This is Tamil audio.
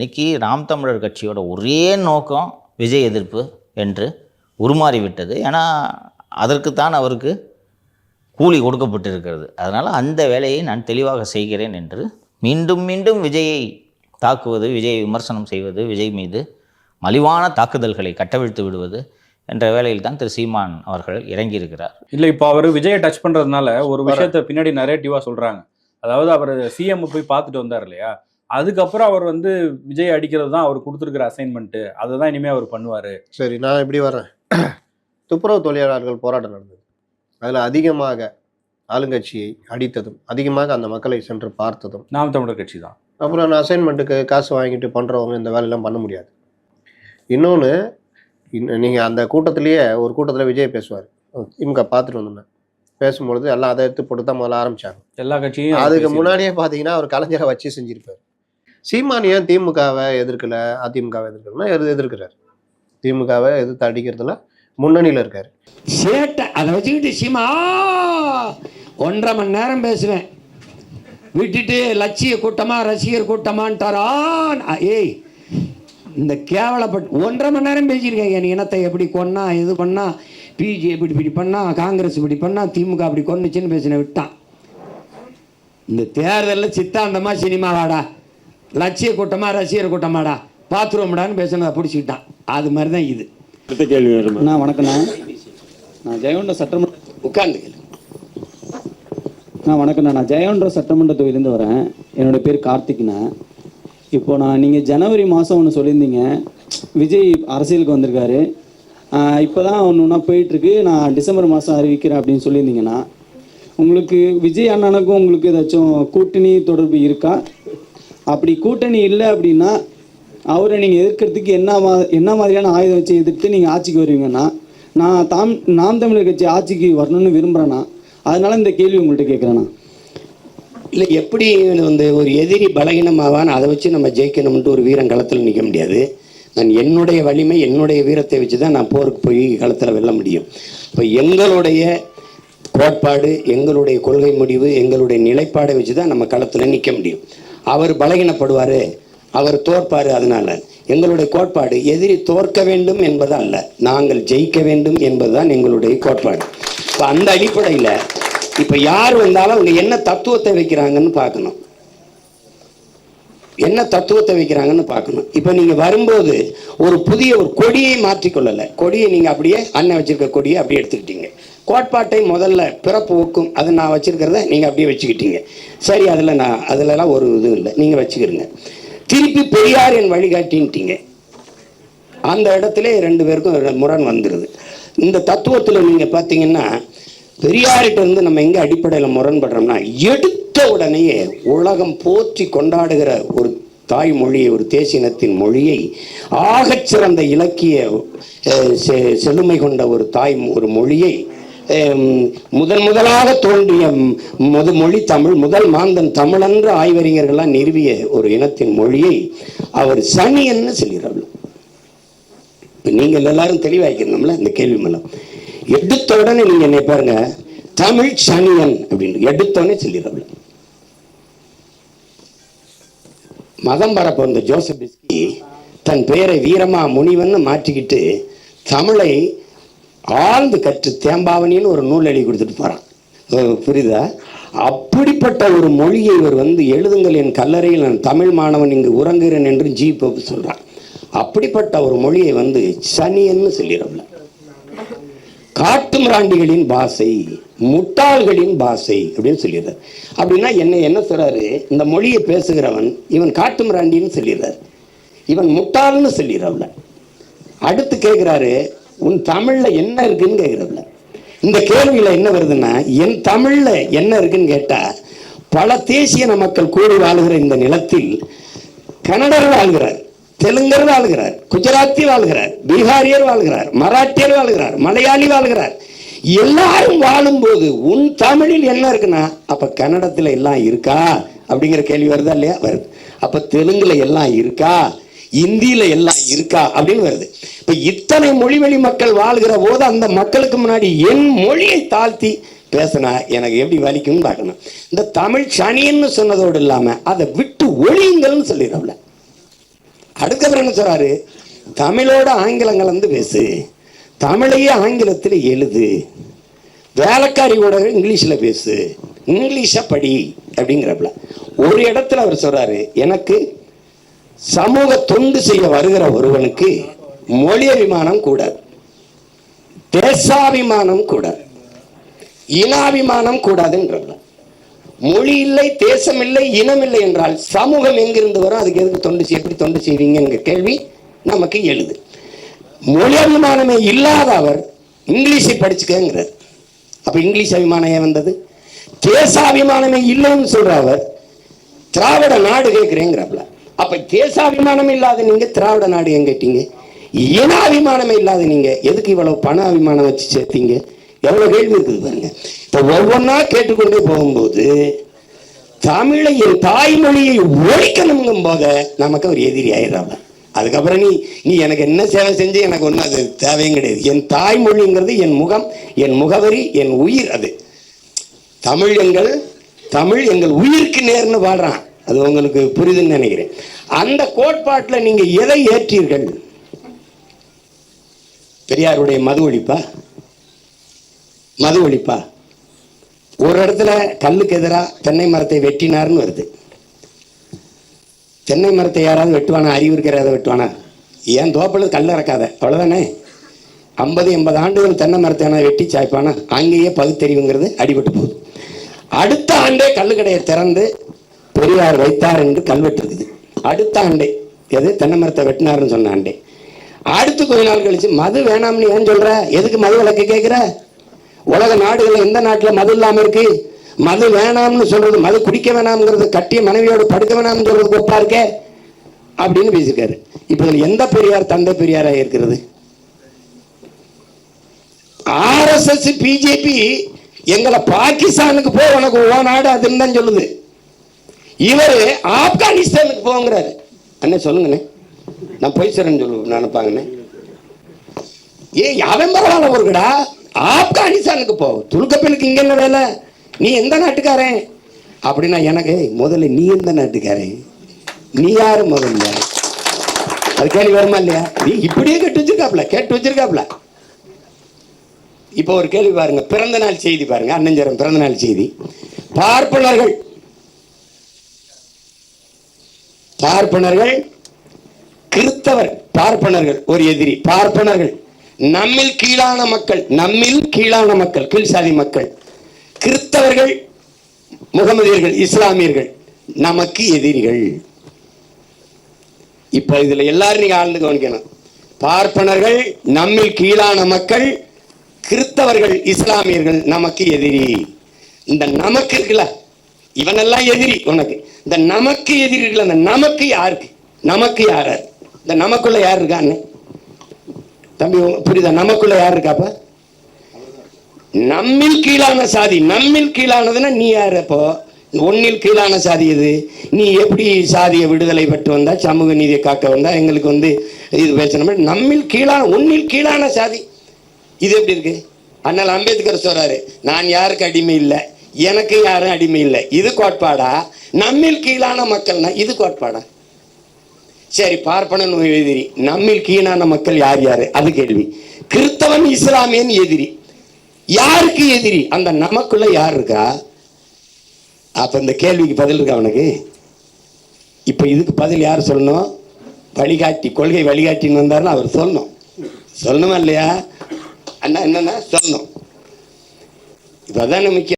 இன்னைக்கு நாம் தமிழர் கட்சியோட ஒரே நோக்கம் விஜய் எதிர்ப்பு என்று உருமாறிவிட்டது. ஏன்னா அதற்குத்தான் அவருக்கு கூலி கொடுக்கப்பட்டிருக்கிறது. அதனால் அந்த வேலையை நான் தெளிவாக செய்கிறேன் என்று மீண்டும் மீண்டும் விஜயை தாக்குவது விஜயை விமர்சனம் செய்வது விஜய் மீது மலிவான தாக்குதல்களை கட்டவிழ்த்து விடுவது என்ற வேலையில் தான் திரு சீமான் அவர்கள் இறங்கியிருக்கிறார். இல்லை இப்போ அவர் விஜயை டச் பண்ணுறதுனால ஒரு விஷயத்தை பின்னாடி நரேட்டிவா சொல்கிறாங்க அதாவது அவர் சிஎம் போய் பார்த்துட்டு வந்தார் இல்லையா? அதுக்கப்புறம் அவர் வந்து விஜய் அடிக்கிறது தான் அவர் கொடுத்துருக்கிற அசைன்மெண்ட் அதை தான் இனிமே அவர் பண்ணுவாரு. சரி நான் இப்படி வர்றேன். துப்புரவு தொழிலாளர்கள் போராட்டம் நடந்தது. அதில் அதிகமாக ஆளுங்கட்சியை அடித்ததும் அதிகமாக அந்த மக்களை சென்று பார்த்ததும். நாம் தமிழர் கட்சி தான். அப்புறம் நான் அசைன்மெண்ட்டுக்கு காசு வாங்கிட்டு பண்ணுறவங்க இந்த வேலையெல்லாம் பண்ண முடியாது. இன்னொன்று நீங்கள் அந்த கூட்டத்திலேயே ஒரு கூட்டத்தில் விஜய் பேசுவார். திமுக பார்த்துட்டு வந்தேன் பேசும்பொழுது எல்லாம் அதை எடுத்து போட்டு தான் முதல்ல ஆரம்பிச்சாங்க. எல்லா கட்சியும் அதுக்கு முன்னாடியே பார்த்தீங்கன்னா அவர் கலைஞரை வச்சு செஞ்சிருப்பார். சீமான் ஏன் திமுகவை எதிர்க்கல அதிமுகவை எதிர்க்கலன்னா எதிர்க்கிறார். திமுகவை எதிர்த்து அடிக்கிறதுல முன்னணியில் இருக்கார். சேட்டை அதை வச்சுக்கிட்டு சீமா ஒன்றரை மணி நேரம் பேசுவேன். விட்டுட்டு லட்சிய கூட்டமா ரசிகர் கூட்டமான்ட்டாரா? ஏய் இந்த கேவலப்பட்டு ஒன்றரை மணி நேரம் பேசியிருக்கேன். என் இனத்தை எப்படி கொன்னா இது பண்ணா பிஜே இப்படி இப்படி பண்ணா காங்கிரஸ் இப்படி பண்ணா திமுக அப்படி கொன்னுச்சுன்னு பேசின விட்டான். இந்த தேர்தலில் சித்தாந்தமாக சினிமாவாடா. லட்சிய கூட்டமா ரசிகர் கூட்டமாடா. பாத்ரூம்டான்னு பேசினதை பிடிச்சிக்கிட்டான். அது மாதிரி. தான் இது அண்ணா. வணக்கண்ணா நான் ஜெயகொண்ட சட்டமன்ற உட்காந்து அண்ணா வணக்கண்ணா நான் ஜெயகொண்ட சட்டமன்ற தொகுதியிலேருந்து வரேன். என்னோட பேர் கார்த்திக்ண்ணா. இப்போ நான் நீங்கள் ஜனவரி மாதம் ஒன்று சொல்லியிருந்தீங்க. விஜய் அரசியலுக்கு வந்திருக்காரு. இப்போ தான் ஒன்று ஒன்றா போயிட்டுருக்கு. நான் டிசம்பர் மாதம் அறிவிக்கிறேன் அப்படின்னு சொல்லியிருந்தீங்கண்ணா. உங்களுக்கு விஜய் அண்ணனுக்கும் உங்களுக்கு ஏதாச்சும் கூட்டணி தொடர்பு இருக்கா? அப்படி கூட்டணி இல்லை அப்படின்னா அவரை நீங்கள் எதிர்க்கிறதுக்கு என்ன மா என்ன மாதிரியான ஆயுதம் வச்சு எதிர்த்து நீங்கள் ஆட்சிக்கு வருவீங்கன்னா நான் தாம் நாம் தமிழர் கட்சி ஆட்சிக்கு வரணும்னு விரும்புகிறேண்ணா அதனால் இந்த கேள்வி உங்கள்கிட்ட கேட்குறேண்ணா இல்லை எப்படி வந்து ஒரு எதிரி பலகீனமாவான் அதை வச்சு நம்ம ஜெயிக்கணும்ன்ட்டு ஒரு வீரன் களத்தில் நிற்க முடியாது. நான் என்னுடைய வலிமை என்னுடைய வீரத்தை வச்சு தான் நான் போருக்கு போய் களத்தில் வெல்ல முடியும். இப்போ எங்களுடைய கோட்பாடு எங்களுடைய கொள்கை முடிவு எங்களுடைய நிலைப்பாடை வச்சு தான் நம்ம களத்தில் நிற்க முடியும். அவர் பலகீனப்படுவார். அவர் தோற்பார் அதனால். எங்களுடைய கோட்பாடு எதிரி தோற்க வேண்டும் என்பது அல்ல. நாங்கள் ஜெயிக்க வேண்டும் என்பதுதான் எங்களுடைய கோட்பாடு. இப்போ அந்த அடிப்படையில் இப்போ யார் வந்தாலும் அவங்க என்ன தத்துவத்தை வைக்கிறாங்கன்னு பார்க்கணும். என்ன தத்துவத்தை வைக்கிறாங்கன்னு பார்க்கணும். இப்போ நீங்கள் வரும்போது ஒரு புதிய ஒரு கொடியை மாற்றிக்கொள்ளலை. கொடியை நீங்கள் அப்படியே அண்ணன் வச்சிருக்க கொடியை அப்படியே எடுத்துக்கிட்டீங்க. கோட்பாட்டை முதல்ல பிறப்பு ஊக்கும். அதை நான் வச்சுருக்கிறத நீங்கள் அப்படியே வச்சுக்கிட்டீங்க. சரி அதில் நான் அதிலலாம் ஒரு இது இல்லை. நீங்கள் வச்சுக்கிறீங்க திருப்பி பெரியார் என் வழிகாட்டின்ட்டீங்க. அந்த இடத்துல ரெண்டு பேருக்கும் முரண் வந்துடுது இந்த தத்துவத்தில் நீங்கள் பார்த்தீங்கன்னா பெரியார்கிட்ட இருந்து நம்ம எங்கே அடிப்படையில் முரண்படுறோம்னா எடுத்த உடனேயே உலகம் போற்றி கொண்டாடுகிற ஒரு தாய்மொழியை ஒரு தேசினத்தின் மொழியை ஆகச்சிறந்த இலக்கிய செ- செழுமை கொண்ட ஒரு தாய் ஒரு மொழியை முதன் முதலாக தோன்றிய முது மொழி தமிழ் முதல் மாந்தன் தமிழன்ற ஆய்வறிஞர்கள்லாம் நிறுவிய ஒரு இனத்தின் மொழியை அவர் சனியன்னு சொல்கிறார்கள் நீங்கள் எல்லாரும் தெளிவாக்கிருந்தோம்ல இந்த கேள்வி மூலம். எடுத்த உடனே நீங்க என்னை பாருங்க தமிழ் சனியன் அப்படின்னு எடுத்தோடனே சொல்லிடுறாள் மதம் பரப்ப வந்த ஜோசப் பிஸ்கி தன் பெயரை வீரமா முனிவன் மாற்றிக்கிட்டு தமிழை ஆழ்ந்து கற்று தேம்பாவணின்னு ஒரு நூல் எழுதி கொடுத்துட்டு போறான். புரியுதா? அப்படிப்பட்ட ஒரு மொழியை இவர் வந்து எழுதுங்கள் என் கல்லறையில் நான் தமிழ் மாணவன் இங்கு உறங்குகிறேன் என்று ஜி. பப்பு சொல்றான். அப்படிப்பட்ட ஒரு மொழியை வந்து சனியன்னு சொல்லிடுறோம்ல காட்டுமிராண்டிகளின் பாஷை முட்டாள்களின் பாஷை அப்படின்னு சொல்லிடுறார். அப்படின்னா என்ன என்ன சொல்றாரு? இந்த மொழியை பேசுகிறவன் இவன் காட்டுமிராண்டின்னு சொல்லிடுறார். இவன் முட்டாள்னு சொல்லிடுறவள அடுத்து கேட்குறாரு உன் தமிழ்ல என்ன இருக்குன்னு கேட்குறதுல இந்த கேள்வியில என்ன வருதுன்னா என் தமிழ்ல என்ன இருக்குன்னு கேட்டா பல தேசிய மக்கள் கூடி வாழ்கிற இந்த நிலத்தில் கன்னடர் வாழ்கிறார் தெலுங்கர் வாழ்கிறார் குஜராத்தி வாழ்கிறார் பீகாரியர் வாழ்கிறார் மராட்டியர் வாழ்கிறார் மலையாளி வாழ்கிறார். எல்லாரும் வாழும்போது உன் தமிழில் என்ன இருக்குன்னா அப்ப கன்னடத்துல எல்லாம் இருக்கா? அப்படிங்கிற கேள்வி வருதா இல்லையா? வருது. அப்ப தெலுங்குல எல்லாம் இருக்கா? இந்தியில எல்லாம் இருக்கா அப்படின்னு வருது. இப்ப இத்தனை மொழிவெளி மக்கள் வாழ்கிற போது அந்த மக்களுக்கு முன்னாடி என் மொழியை தாழ்த்தி பேசினா எனக்கு எப்படி வலிக்கும்னு பார்க்கணும். இந்த தமிழ் சனின்னு சொன்னதோடு இல்லாம அதை விட்டு ஒழியுங்கள்னு சொல்லிடுறோம்ல அடுத்தவர் என்ன சொல்றாரு? தமிழோட ஆங்கிலம் கலந்து பேசு. தமிழையே ஆங்கிலத்தில் எழுது. வேலைக்காரி கூட இங்கிலீஷில் பேசு. இங்கிலீஷை படி அப்படிங்கிறப்பல ஒரு இடத்துல அவர் சொல்றாரு எனக்கு சமூக தொண்டு செய்ய வருகிற ஒருவனுக்கு மொழி அபிமானம் கூடாது தேசாபிமானம் கூடாது இனாபிமானம் கூடாதுன்றப்பல மொழி இல்லை தேசம் இல்லை இனம் இல்லை என்றால் சமூகம் எங்கிருந்து வரும்? அதுக்கு எதுக்கு தொண்டு செய்- எப்படி தொண்டு செய்வீங்கிற கேள்வி நமக்கு எழுது. மொழி அபிமானமே இல்லாத அவர் இங்கிலீஷை படிச்சுக்கங்கிறார். அப்ப இங்கிலீஷ் அபிமானம் ஏன் வந்தது? தேசாபிமானமே இல்லைன்னு சொல்ற அவர் திராவிட நாடு கேட்கிறேங்கிறப்பல அப்ப தேசாபிமானம் இல்லாத நீங்க திராவிட நாடு ஏன் கேட்டீங்க? இனாபிமானமே இல்லாத நீங்க எதுக்கு இவ்வளவு பண அபிமானம் வச்சு சேர்த்தீங்க? எவ்வளவு கேள்வி இருக்குது பாருங்க. இப்ப ஒவ்வொன்றா கேட்டுக்கொண்டே போகும்போது தமிழை என் தாய்மொழியை ஒழிக்கணுங்கும் போத நமக்கு அவர் எதிரி ஆயிடுறாங்க அதுக்கப்புறம் நீ நீ எனக்கு என்ன சேவை செஞ்சு எனக்கு ஒன்றும் அது தேவையும் கிடையாது. என் தாய்மொழிங்கிறது என் முகம் என் முகவரி என் உயிர் அது. தமிழ் எங்கள் தமிழ் எங்கள் உயிருக்கு நேர்னு பாடுறான் அது உங்களுக்கு புரிதுன்னு நினைக்கிறேன். அந்த கோட்பாட்டில் நீங்க எதை ஏற்றீர்கள்? பெரியாருடைய மது ஒழிப்பா? மது ஒழிப்பா? ஒரு இடத்துல கல்லுக்கு எதிராக தென்னை மரத்தை வெட்டினார்னு வருது. தென்னை மரத்தை யாராவது வெட்டுவானா? அறிவு இருக்கிறத வெட்டுவானா? ஏன் தோப்பில் கல் இறக்காத? அவ்வளோதானே ஐம்பது எண்பது ஆண்டுகள் தென்னை மரத்தை எவனா வெட்டி சாய்ப்பானா? அங்கேயே பகுத்தறிவுங்கிறது அடிபட்டு போகுது. அடுத்த ஆண்டே கல்லுக்கடையை திறந்து பெரியார் வைத்தார் என்று கல்வெட்டு இருக்குது அடுத்த ஆண்டே. எது? தென்னை மரத்தை வெட்டினாருன்னு சொன்ன ஆண்டே. அடுத்து கொஞ்ச நாள் கழிச்சு மது வேணாம்னு ஏன் சொல்ற? எதுக்கு மது விளக்கு கேட்குற உலக நாடுகளில் எந்த நாட்டில் மது இல்லாம இருக்கு? மது வேணாம்னு சொல்றது மது குடிக்க வேணாம்ங்கிறது கட்டிய மனைவியோடு படுக்க வேணாம்னு சொல்றது ஒப்பா இருக்கே? அப்படின்னு பேசியிருக்காரு. இப்போ இதில் எந்த பெரியார் தந்தை பெரியாராக இருக்கிறது? ஆர்எஸ்எஸ் பிஜேபி எங்களை பாகிஸ்தானுக்கு போ உனக்கு ஓ நாடு அதுன்னு தான் சொல்லுது. இவர் ஆப்கானிஸ்தானுக்கு போங்கிறாரு. அண்ணே சொல்லுங்கண்ணே. நான் போய் சொல்றேன்னு சொல்லு நினைப்பாங்கண்ணே. ஏ அவன் பரவாயில்ல ஒருக்கடா ஆப்கானிஸ்தானுக்கு போ. துலுக்கப்பனுக்கு இங்க என்ன வேலை? நீ எந்த நாட்டுக்காரன்? அப்படின்னா எனக்கு முதல்ல நீ எந்த நாட்டுக்காரன்? நீ யாரு முதல்ல? அது கேள்வி வருமா இல்லையா? நீ இப்படியே கேட்டு வச்சிருக்காப்ல கேட்டு வச்சிருக்காப்ல இப்போ ஒரு கேள்வி பாருங்க. பிறந்த நாள் செய்தி பாருங்க. அண்ணஞ்சரம் பிறந்த நாள் செய்தி. பார்ப்பனர்கள் பார்ப்பனர்கள் கிறித்தவர் பார்ப்பனர்கள் ஒரு எதிரி பார்ப்பனர்கள். நம்மில் கீழான மக்கள் நம்மில் கீழான மக்கள் கீழ் சாதி மக்கள். கிறித்தவர்கள் முகமதியர்கள் இஸ்லாமியர்கள் நமக்கு எதிரிகள். இப்ப இதுல எல்லாரும் நீங்க ஆழ்ந்து கவனிக்கணும். பார்ப்பனர்கள் நம்மில் கீழான மக்கள் கிறித்தவர்கள் இஸ்லாமியர்கள் நமக்கு எதிரி. இந்த நமக்கு இருக்குல்ல இவனெல்லாம் எதிரி உனக்கு. இந்த நமக்கு எதிரி இருக்குல்ல அந்த நமக்கு யாருக்கு? நமக்கு யார்? இந்த நமக்குள்ள யார் இருக்கான்னு தம்பி புரியுதா? நமக்குள்ள யார் இருக்காப்ப நம்மில் கீழான சாதி நம்மில் கீழானதுன்னா நீ யார் அப்போ? ஒன்னில் கீழான சாதி இது நீ எப்படி சாதியை விடுதலை பெற்று வந்தா சமூக நீதியை காக்க வந்தா? எங்களுக்கு வந்து இது பேசணும். நம்மில் கீழான ஒன்னில் கீழான சாதி. இது எப்படி இருக்கு? அண்ணல் அம்பேத்கர் சொல்றாரு நான் யாருக்கு அடிமை இல்லை? எனக்கு யாரும் அடிமை இல்லை. இது கோட்பாடா? நம்மில் கீழான மக்கள்னா இது கோட்பாடா? சரி பார்ப்பனன் எதிரி. நம்மில் கீழான மக்கள் யார் யாரு? அது கேள்வி. கிறிஸ்தவன் இஸ்லாமியன் எதிரி. யாருக்கு எதிரி? அந்த நமக்குள்ள யார் இருக்கா? அப்ப இந்த கேள்விக்கு பதில் இருக்கா அவனுக்கு? இப்ப இதுக்கு பதில் யார் சொல்லணும்? வழிகாட்டி கொள்கை வழிகாட்டின்னு வந்தாருன்னு அவர் சொல்லணும். சொல்லணுமா இல்லையா? அண்ணா என்னன்னா சொல்லணும். இப்ப முக்கியம்.